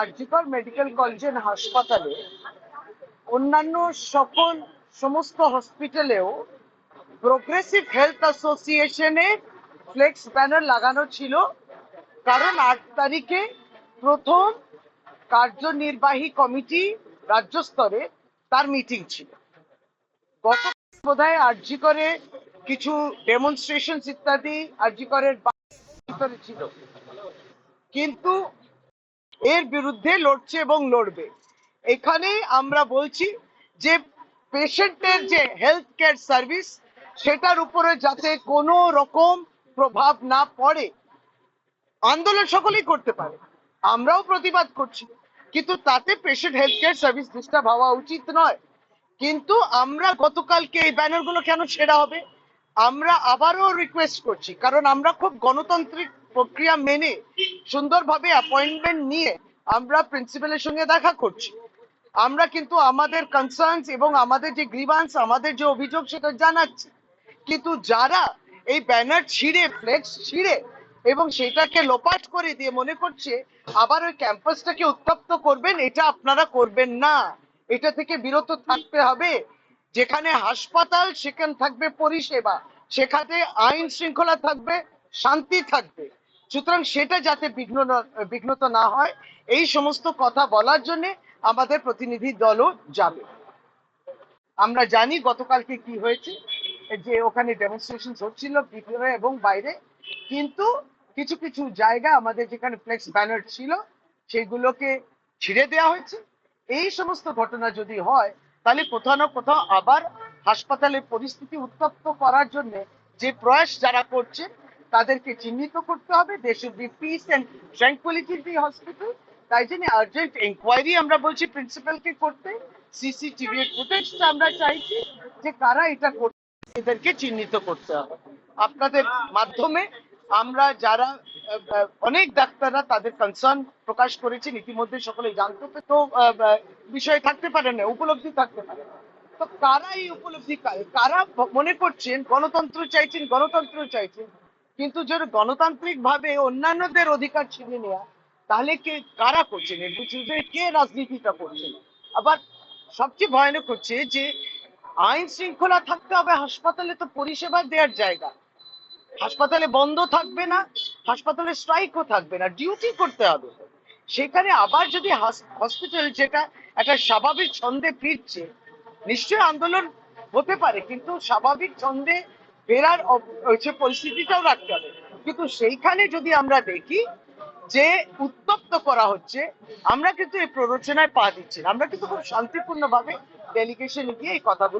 RG Kar medical college and হাসপাতালে অন্যান্য সকল সমস্ত হসপিটালেও প্রোগ্রেসিভ হেলথ অ্যাসোসিয়েশনের ফ্লেক্স ব্যানার লাগানো ছিল। কারণ আট তারিখে প্রথম কার্যনির্বাহী কমিটি রাজ্য স্তরে তার মিটিং ছিল। গত বোধহয় আরজি করে কিছু ডেমনস্ট্রেশন ইত্যাদি আরজি করের ছিল। কিন্তু এর বিরুদ্ধে লড়ছে এবং লড়বে। এখানে আমরা বলছি যে পেশেন্টের যে হেলথ কেয়ার সার্ভিস সেটার উপরে যাতে কোনো রকম প্রভাব না পড়ে। আন্দোলন সকলেই করতে পারে, আমরাও প্রতিবাদ করছি। কিন্তু তাতে patient health care service disturb হওয়া উচিত নয়। কিন্তু আমরা গতকালকে এই ব্যানারগুলো কেন ছেড়া হবে? আমরা আবারও রিকোয়েস্ট করছি, কারণ আমরা খুব গণতান্ত্রিক প্রক্রিয়া মেনে সুন্দরভাবে অ্যাপয়েন্টমেন্ট নিয়ে আমরা প্রিন্সিপালের সঙ্গে দেখা করছি। আমরা কিন্তু আমাদের কনসার্নস এবং আমাদের যে গ্রিভান্স আমাদের যে অভিযোগ সেটা জানাচ্ছি। কিন্তু যারা এই ব্যানার ছিঁড়ে ফ্লেক্স ছিঁড়ে এবং সেটাকে লোপাট করে দিয়ে মনে করছে, আবার ওই ক্যাম্পাসটাকে উত্তপ্ত করবেন, এটা আপনারা করবেন না। এটা থেকে বিরত থাকতে হবে। যেখানে হাসপাতাল, সেখানে থাকবে পরিষেবা। সেখানে আইন শৃঙ্খলা থাকবে, শান্তি থাকবে। সুতরাং সেটা যাতে বিঘ্ন বিঘ্নত না হয়, এই সমস্ত কথা বলার জন্য আমাদের প্রতিনিধি দলও যাবে। আমরা জানি গতকালকে কি হয়েছে, যে ওখানে ডেমনস্ট্রেশন হচ্ছিল ভিতরে এবং বাইরে, কিন্তু কিছু কিছু জায়গা আমাদের যেখানে ফ্লেক্স ব্যানার ছিল, সেগুলোকে ছিঁড়ে দেওয়া হয়েছে। এই সমস্ত ঘটনা যদি হয়, তাহলে কোথাও না কোথাও আবার হাসপাতালের পরিস্থিতি উত্তপ্ত করার জন্য যে প্রয়াস যারা করছে তাদেরকে চিহ্নিত করতে হবে। They should be peace and tranquillity the hospital তাই জন্য আর্জেন্ট ইনকোয়ারি আমরা বলছি প্রিন্সিপালকে করতে। সিসিটিভি এর ফুটেজটা আমরা চাইছি যে কারা এটা এদেরকে চিহ্নিত করতে হবে। আপনাদের মাধ্যমে আমরা যারা, অনেক ডাক্তাররা তাদের কনসার্ন প্রকাশ করেছেন। ইতিমধ্যে সকলে জানতে তো বিষয় থাকতে পারে না, উপলব্ধি থাকতে পারে। তো কারা এই উপলব্ধি, কারা মনে করছেন, গণতন্ত্র চাইছেন গণতন্ত্র চাইছেন কিন্তু যদি গণতান্ত্রিক ভাবে অন্যান্যদের অধিকার ছিনে নেওয়া তাহলে কে, কারা করছেন এর কে রাজনীতিটা করছেন আবার সবচেয়ে ভয়ানক হচ্ছে যে আইন শৃঙ্খলা থাকতে হবে, হাসপাতালে তো পরিষেবা দেওয়ার জায়গা। হাসপাতালে বন্ধ থাকবে না, হাসপাতালে স্ট্রাইকও থাকবে না, ডিউটি করতে হবে। সেখানে আবার যদি হসপিটাল যেটা একটা স্বাভাবিক ছন্দে ফিরছে, নিশ্চয়ই আন্দোলন হতে পারে, কিন্তু স্বাভাবিক ছন্দে ফেরার হচ্ছে পরিস্থিতিটাও রাখতে হবে কিন্তু সেইখানে যদি আমরা দেখি যে উত্তপ্ত করা হচ্ছে, আমরা কিন্তু এই প্ররোচনায় পা দিচ্ছি। আমরা কিন্তু খুব শান্তিপূর্ণভাবে ডেলিগেশনে গিয়ে এই কথাগুলো